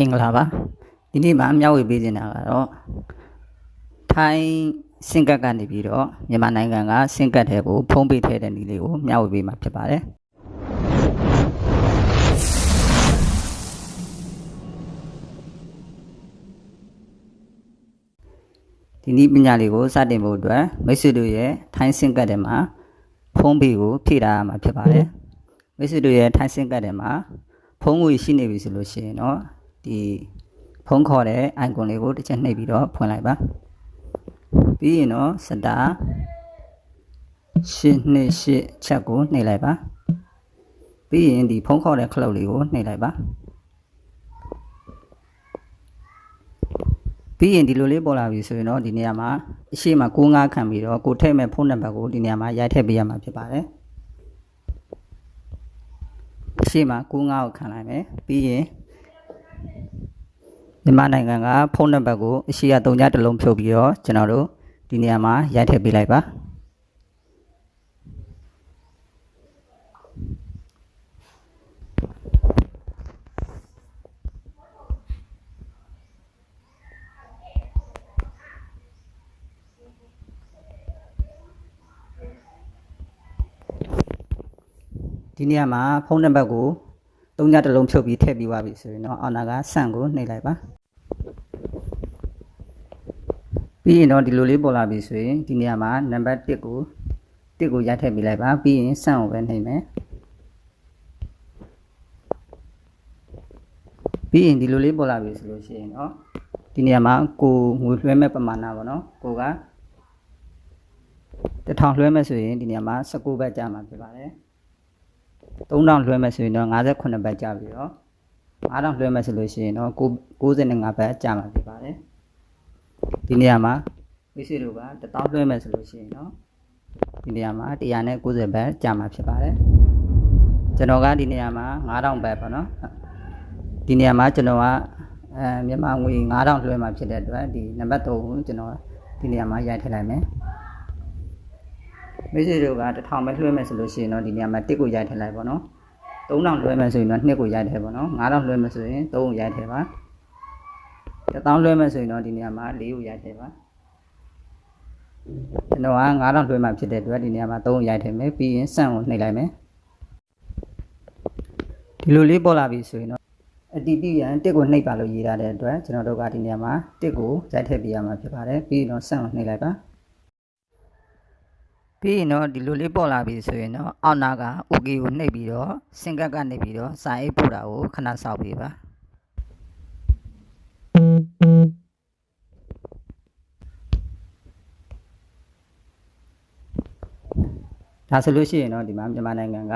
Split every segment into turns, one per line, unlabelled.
မင်္ဂလာပါဒီနေ့မှာမျှဝေပေးနေတာကတော့ထိုင်းစင်ကတ်ကနေပြီးတော့မြန်မာနိုင်ငံကစင်ကတ်တဲ့ကိုဖုံးပေးထည့်တဲ့နည်းလေးကိုမျှဝေပေးမှာဖြစ်ပါတယ်ဒီနည်းပညာလေးကိုစတင်ဖို့အတွက်မိတ်ဆွေတို့ရဲ့ထိုင်းစင်ကတ်တဲ့မှာဖုံးပေးကိုဖြည့်ထားရမှာဖြစ်ပါတယ်မိတ်ဆွေတို့ရဲ့ထိုင်းစင်ကတ်တဲ့မှာဖုံးငွေရှိနေပြီဆိုလို့ရှိရင်တော့ ဒီဖုံးခေါ်တဲ့ icon လေးကိုတစ်ချက်နှိပ်ပြီးတော့ဖွင့်လိုက်ပါပြီးရင်တော့စတာရှင်းနှစ်ရှစ်ချက်ကိုနှိပ်လိုက်ပါပြီးရင်ဒီဖုံးခေါ်တဲ့ခလုတ်လေးကိုနှိပ်လိုက်ပါပြီးရင်ဒီလိုလေးပေါ်လာပြီဆိုရင်တော့ဒီနေရာမှာအရှိမ95ခံပြီးတော့ကိုထည့်မဲ့ဖုန်းနံပါတ်ကိုဒီနေရာမှာရိုက်ထည့်ပေးရမှာဖြစ်ပါတယ်အရှိမ95ကိုခံလိုက်မယ်ပြီးရင် မြန်မာနိုင်ငံကဖုန်းနံပါတ်ကိုအရှိရ3ညတစ်လုံးဖြုတ်ပြီးတော့ကျွန်တော်တို့ဒီနေရာမှာရိုက်ထည့်ပေးလိုက်ပါဒီနေရာမှာဖုန်းနံပါတ်ကို 3ညတစ်လုံးဖြုတ်ပြီးထည့်ပြီးသွားပြီဆိုရင်တော့အော်နာကဆန့်ကိုနှိပ်လိုက်ပါပြီးရင်တော့ဒီလိုလေးပေါ်လာပြီဆိုရင်ဒီနေရာမှာနံပါတ်1ကို1ကိုရိုက်ထည့်ပေးလိုက်ပါပြီးရင်ဆန့်ကိုပဲနှိပ်မယ်ပြီးရင်ဒီလိုလေးပေါ်လာပြီဆိုလို့ရှိရင်တော့ဒီနေရာမှာကိုငွေလွှဲမဲ့ပမာဏပေါ့နော်ကိုကတစ်ထောင်လွှဲမဲ့ဆိုရင်ဒီနေရာမှာ19ဘတ်ကြာမှာဖြစ်ပါတယ် 3000လွှဲမဲ့ဆိုရင်တော့58ဘတ်ကြာပြီတော့9000လွှဲမဲ့ဆိုလို့ရှိရင်တော့95ဘတ်ကြာမှာဖြစ်ပါတယ်ဒီနေရာမှာမိစေတို့က1000လွှဲမဲ့ဆိုလို့ရှိရင်တော့ဒီနေရာမှာ190ဘတ်ကြာမှာဖြစ်ပါတယ်ကျွန်တော်ကဒီနေရာမှာ9000ဘတ်ပေါ့နော်ဒီနေရာမှာကျွန်တော်ကအဲမြန်မာငွေ9000လွှဲမှာဖြစ်တဲ့အတွက်ဒီနံပါတ်3ကိုကျွန်တော်ဒီနေရာမှာရိုက်ထည့်လိုက်မယ် မိတ်ဆွေတို့က1000ပဲလွှဲမယ်ဆိုလို့ရှိရင်တော့ဒီနေရာမှာ1ကိုရိုက်ထည့်လိုက်ပါတော့3000လွှဲမယ်ဆိုရင်တော့2ကိုရိုက်ထည့်ပါတော့9000လွှဲမယ်ဆိုရင်3ကိုရိုက်ထည့်ပါ1000လွှဲမယ်ဆိုရင်တော့ဒီနေရာမှာ4ကိုရိုက်ထည့်ပါကျွန်တော်က9000လွှဲမှဖြစ်တဲ့အတွက်ဒီနေရာမှာ3ကိုရိုက်ထည့်မယ်ပြီးရင်စန့်ကိုနှိပ်လိုက်မယ်ဒီလိုလေးပေါ်လာပြီဆိုရင်တော့အတီးတီးရန်တစ်ကိုနှိပ်ပါလို့ရေးထားတဲ့အတွက်ကျွန်တော်တို့ကဒီနေရာမှာတစ်ကိုရိုက်ထည့်ပေးရမှာဖြစ်ပါတယ်ပြီးရင်တော့စန့်ကိုနှိပ်လိုက်ပါ ပြီးရင်တော့ဒီလိုလေးပေါ်လာပြီဆိုရင်တော့အောက်နာက OK ကိုနှိပ်ပြီးတော့စင်ကတ်ကနေပြီးတော့စာအိတ်ပို့တာကိုခဏစောက်ပေးပါဒါဆိုလို့ရှိရင်တော့ဒီမှာမြန်မာနိုင်ငံက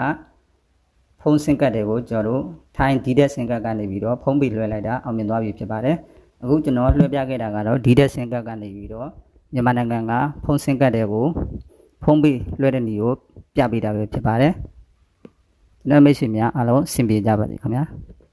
ဖုန်းစင်ကတ်တွေကိုကျွန်တော်တို့ထိုင်းဒီဒက်စင်ကတ်ကနေပြီးတော့ဖုန်းပေးလွှဲလိုက်တာအောင်မြင်သွားပြီဖြစ်ပါတယ်အခုကျွန်တော်လွှဲပြခဲ့တာကတော့ဒီဒက်စင်ကတ်ကနေပြီးတော့မြန်မာနိုင်ငံကဖုန်းစင်ကတ်တွေကို ဖုံးပြီးလွှဲတဲ့နေကိုပြပေးတာပဲဖြစ်ပါတယ်။ကျွန်တော်မိတ်ဆွေများအားလုံးအဆင်ပြေကြပါစေခင်ဗျာ။